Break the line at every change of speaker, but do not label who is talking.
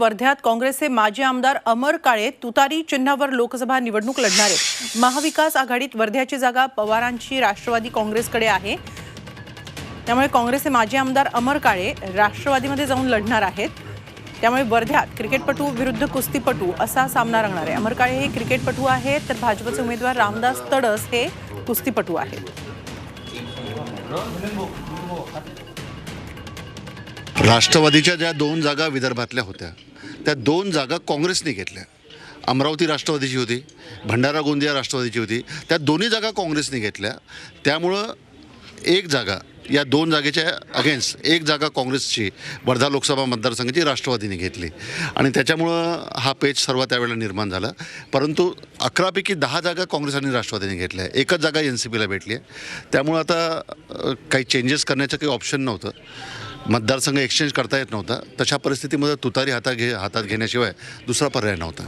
वर्ध्यात काँग्रेसचे माजी आमदार अमर काळे तुतारी चिन्हावर लोकसभा निवडणूक लढणारे. महाविकास आघाडीत वर्ध्याची जागा पवारांची राष्ट्रवादी काँग्रेसकडे आहे. त्यामुळे काँग्रेसचे माजी आमदार अमर काळे राष्ट्रवादीमध्ये जाऊन लढणार आहेत. त्यामुळे वर्ध्यात क्रिकेटपटू विरुद्ध कुस्तीपटू असा सामना रंगणार आहे. अमर काळे हे क्रिकेटपटू आहेत तर भाजपचे उमेदवार रामदास तडस हे कुस्तीपटू आहेत.
राष्ट्रवादीच्या ज्या दोन जागा विदर्भातल्या होत्या त्या दोन जागा काँग्रेसने घेतल्या. अमरावती राष्ट्रवादीची होती भंडारा गोंदिया राष्ट्रवादीची होती त्या दोन्ही जागा काँग्रेसने घेतल्या. त्यामुळं एक जागा या दोन जागेच्या अगेन्स्ट एक जागा काँग्रेसची वर्धा लोकसभा मतदारसंघाची राष्ट्रवादीने घेतली. आणि त्याच्यामुळं हा पेच सर्व त्यावेळेला निर्माण झाला. परंतु अकरापैकी दहा जागा काँग्रेस आणि राष्ट्रवादीने घेतल्या. एकच जागा एन सी पीला भेटली आहे. त्यामुळं आता काही चेंजेस करण्याचं काही ऑप्शन नव्हतं. मतदारसंघ एक्सचेंज करता येत नव्हता. तशा परिस्थितीमध्ये तुतारी हातात घे हातात घेण्याशिवाय दुसरा पर्याय नव्हता.